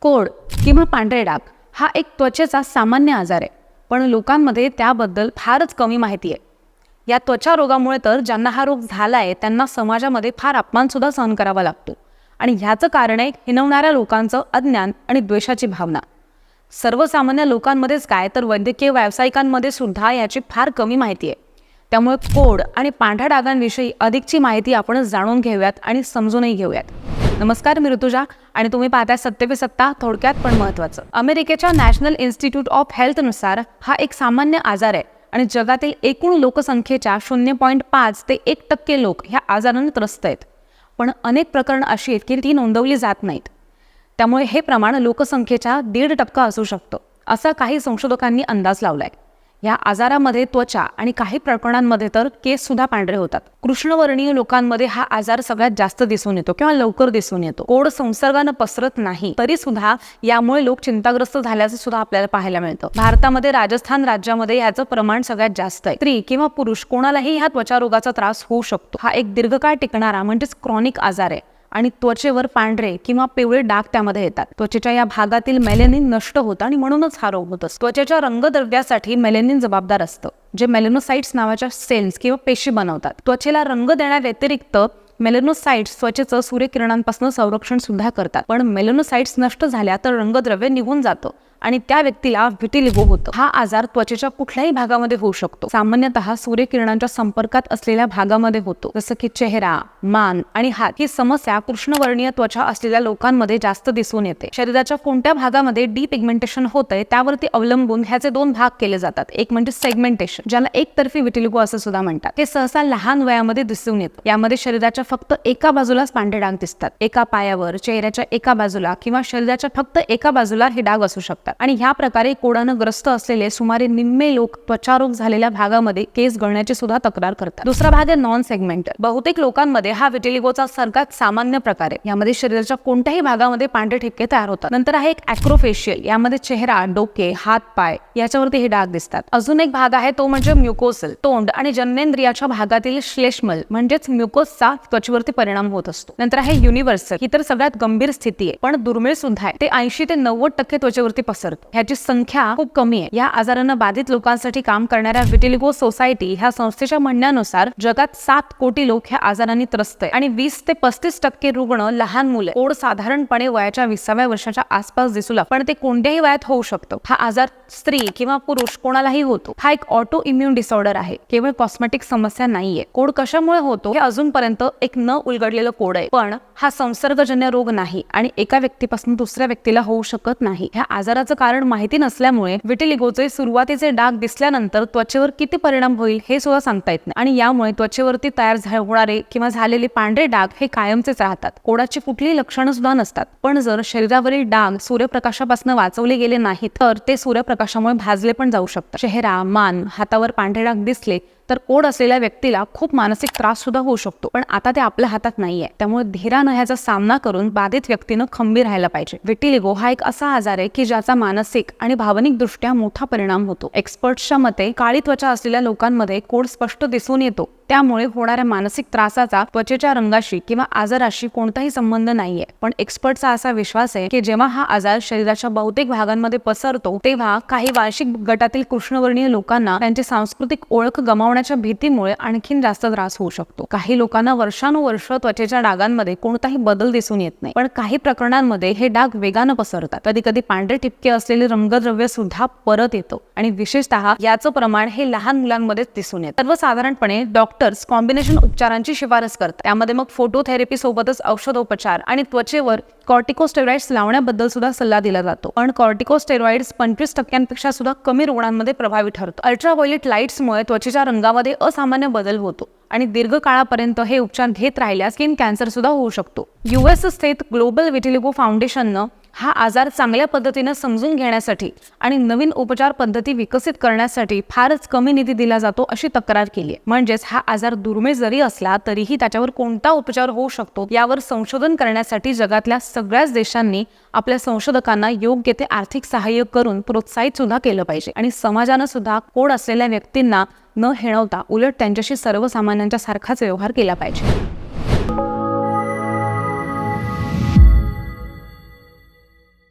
Code किंवा पांढरे डाग हा एक त्वचेचा सामान्य आजार आहे. पण लोकांमध्ये त्याबद्दल फारच कमी माहिती आहे. या त्वचा रोगामुळे तर ज्यांना हा रोग झाला आहे त्यांना समाजामध्ये फार अपमानसुद्धा सहन करावा लागतो. आणि ह्याचं कारण आहे हिनवणाऱ्या लोकांचं अज्ञान आणि द्वेषाची भावना. सर्वसामान्य लोकांमध्येच काय तर वैद्यकीय व्यावसायिकांमध्ये सुद्धा याची फार कमी माहिती आहे. त्यामुळे कोड आणि पांढऱ्या डागांविषयी अधिकची माहिती आपण जाणून घेऊयात आणि समजूनही घेऊयात. नमस्कार मी ऋतुजा आणि तुम्ही पाहताय सत्य पे सत्ता थोडक्यात पण महत्त्वाचं. अमेरिकेच्या नॅशनल इन्स्टिट्यूट ऑफ हेल्थनुसार हा एक सामान्य आजार आहे आणि जगातील एकूण लोकसंख्येच्या शून्य पॉईंट पाच ते एक टक्के लोक ह्या आजारानं त्रस्त आहेत. पण अनेक प्रकरणं अशी आहेत की ती नोंदवली जात नाहीत. त्यामुळे हे प्रमाण लोकसंख्येच्या दीड टक्का असू शकतं असा काही संशोधकांनी अंदाज लावला आहे या आजारामध्ये त्वचा आणि काही प्रकरणांमध्ये तर केस सुद्धा पांढरे होतात. कृष्णवर्णीय लोकांमध्ये हा आजार सगळ्यात जास्त दिसून येतो किंवा लवकर दिसून येतो. कोड संसर्गानं पसरत नाही तरी सुद्धा यामुळे लोक चिंताग्रस्त झाल्याचं सुद्धा आपल्याला पाहायला मिळतं. भारतामध्ये राजस्थान राज्यामध्ये याचं प्रमाण सगळ्यात जास्त आहे. स्त्री किंवा पुरुष कोणालाही ह्या त्वचा रोगाचा त्रास होऊ शकतो. हा एक दीर्घकाळ टिकणारा म्हणजेच क्रॉनिक आजार आहे. आणि त्वचेवर पांढरे किंवा पिवळे डाग त्यामध्ये येतात. त्वचेच्या या भागातील मेलेनिन नष्ट होतं आणि म्हणूनच हा रोग होत असतो. त्वचेच्या रंगद्रव्यासाठी मेलेनिन जबाबदार असतं जे मेलेनोसाइट्स नावाच्या सेल्स किंवा पेशी बनवतात. त्वचेला रंग देण्याव्यतिरिक्त मेलेनोसाइट्स त्वचेचं सूर्यकिरणांपासून संरक्षण सुद्धा करतात. पण मेलेनोसाइट्स नष्ट झाल्या तर रंगद्रव्य निघून जातं. आणि त्या व्यक्तीला व्हिटिलिगो होतं. हा आजार त्वचेच्या कुठल्याही भागामध्ये होऊ शकतो. सामान्यतः सूर्यकिरणांच्या संपर्कात असलेल्या भागामध्ये होतो. जसं की चेहरा मान आणि हात ही समस्या कृष्णवर्णीय त्वचा असलेल्या लोकांमध्ये जास्त दिसून येते. शरीराच्या कोणत्या भागामध्ये डिपिगमेंटेशन होतंय त्यावरती अवलंबून ह्याचे दोन भाग केले जातात. एक म्हणजे सेगमेंटेशन ज्याला एकतर्फी विटिलिगो असं सुद्धा म्हणतात. ते सहसा लहान वयामध्ये दिसून येतं. यामध्ये शरीराच्या फक्त एका बाजूलाच पांढरे डाग दिसतात. एका पायावर चेहऱ्याच्या एका बाजूला किंवा शरीराच्या फक्त एका बाजूला हे डाग असू शकतात. आणि ह्या प्रकारे कोडानं ग्रस्त असलेले सुमारे निम्मे लोक त्वचारोग झालेल्या भागामध्ये केस गळण्याची सुद्धा तक्रार करतात. दुसरा भाग आहे नॉन सेगमेंटल बहुतेक लोकांमध्ये हा विटिलिगोचा सर्वात सामान्य प्रकार आहे. यामध्ये शरीराच्या कोणत्याही भागामध्ये पांढरे ठिपके तयार होतात. नंतर आहे एक अॅक्रोफेशियल यामध्ये चेहरा डोके हात पाय याच्यावरती हे डाग दिसतात. अजून एक भाग आहे तो म्हणजे म्युकोसल तोंड आणि जननेंद्रियाच्या भागातील श्लेष्मल म्हणजेच म्युकोसचा त्वचेवरती परिणाम होत असतो. नंतर आहे युनिव्हर्सल ही तर सगळ्यात गंभीर स्थिती आहे. पण दुर्मिळ सुद्धा आहे. ते ऐंशी ते नव्वद टक्के त्वचेवरती पसरतो. ह्याची संख्या खूप कमी आहे. या आजारानं बाधित लोकांसाठी काम करणाऱ्या विटिलिगो सोसायटी ह्या संस्थेच्या म्हणण्यानुसार जगात सात कोटी लोक ह्या आजाराने त्रस्त आहे आणि वीस ते पस्तीस टक्के रुग्ण लहान मुले कोड साधारणपणे वयाच्या विसाव्या वर्षाच्या आसपास दिसू लागतो पण ते कोणत्याही वयात होऊ शकतं. हा आजार स्त्री किंवा पुरुष कोणालाही होतो. हा एक ऑटो इम्युन डिसऑर्डर आहे. केवळ कॉस्मेटिक समस्या नाहीये. कोड कशामुळे होतो? हे अजूनपर्यंत एक न उलगडलेलं कोड आहे. पण हा संसर्गजन्य रोग नाही आणि एका व्यक्तीपासून दुसऱ्या व्यक्तीला होऊ शकत नाही. ह्या आजारात कारण माहिती नसल्यामुळे विटिलिगोचे सुरुवातीचे डाग दिसल्यानंतर त्वचेवर किती परिणाम होईल हे सुद्धा सांगता येत नाही. आणि यामुळे त्वचेवरती तयार झा- होणारे किंवा झालेले पांढरे डाग हे कायमचेच राहतात. कोडाची कुठलीही लक्षणं सुद्धा नसतात. पण जर शरीरावरील डाग सूर्यप्रकाशापासून वाचवले गेले नाहीत तर ते सूर्यप्रकाशामुळे भाजले पण जाऊ शकतात. चेहरा मान हातावर पांढरे डाग दिसले तर कोड असलेल्या व्यक्तीला खूप मानसिक त्रास सुद्धा होऊ शकतो. पण आता ते आपल्या हातात नाहीये. त्यामुळे धीरानं ह्याचा सामना करून बाधित व्यक्तीनं खंबीर राहायला पाहिजे. विटिलिगो हा एक असा आजार आहे की ज्याचा मानसिक आणि भावनिक दृष्ट्या मोठा परिणाम होतो. एक्सपर्ट्सच्या मते काळी त्वचा असलेल्या लोकांमध्ये कोड स्पष्ट दिसून येतो. त्यामुळे होणाऱ्या मानसिक त्रासाचा त्वचेच्या रंगाशी किंवा आजाराशी कोणताही संबंध नाहीये. पण एक्सपर्टचा असा विश्वास आहे की जेव्हा हा आजार शरीराच्या बहुतेक भागांमध्ये पसरतो तेव्हा काही वार्षिक गटातील कृष्णवर्णीय लोकांना त्यांची सांस्कृतिक ओळख गमावण्याच्या भीतीमुळे आणखीन जास्त त्रास होऊ शकतो. काही लोकांना वर्षानुवर्ष त्वचेच्या डागांमध्ये कोणताही बदल दिसून येत नाही. पण काही प्रकरणांमध्ये हे डाग वेगानं पसरतात. कधी कधी पांढरे ठिपके असलेले रंगद्रव्य सुद्धा परत येतो. आणि विशेषतः याचं प्रमाण हे लहान मुलांमध्येच दिसून येतं. सर्वसाधारणपणे डॉक्टर डॉक्टर्स कॉम्बिनेशन उपचारांची शिफारस करतात. त्यामध्ये मग फोटोथेरपी सोबतच औषधोपचार आणि त्वचेवर कॉर्टिकोस्टेरॉइड्स लावण्याबद्दल सुद्धा सल्ला दिला जातो. पण कॉर्टिकोस्टेरॉइड्स पंचवीस टक्क्यांपेक्षा सुद्धा कमी रुग्णांमध्ये प्रभावी ठरतो. अल्ट्राव्हायलेट लाईट्समुळे त्वचेच्या रंगामध्ये असामान्य बदल होतो आणि दीर्घकाळापर्यंत हे उपचार घेत राहिल्यास स्किन कॅन्सर सुद्धा होऊ शकतो. युएस स्थित ग्लोबल विटिलिगो फाउंडेशननं हा आजार चांगल्या पद्धतीनं समजून घेण्यासाठी आणि नवीन उपचार पद्धती विकसित करण्यासाठी फारच कमी निधी दिला जातो अशी तक्रार केली आहे. म्हणजेच हा आजार दुर्मिळ जरी असला तरीही त्याच्यावर कोणता उपचार होऊ शकतो यावर संशोधन करण्यासाठी जगातल्या सगळ्याच देशांनी आपल्या संशोधकांना योग्य ते आर्थिक सहाय्य करून प्रोत्साहित सुद्धा केलं पाहिजे. आणि समाजानं सुद्धा कोड असलेल्या व्यक्तींना न हेणवता उलट त्यांच्याशी सर्वसामान्यांच्या सारखाच व्यवहार केला पाहिजे.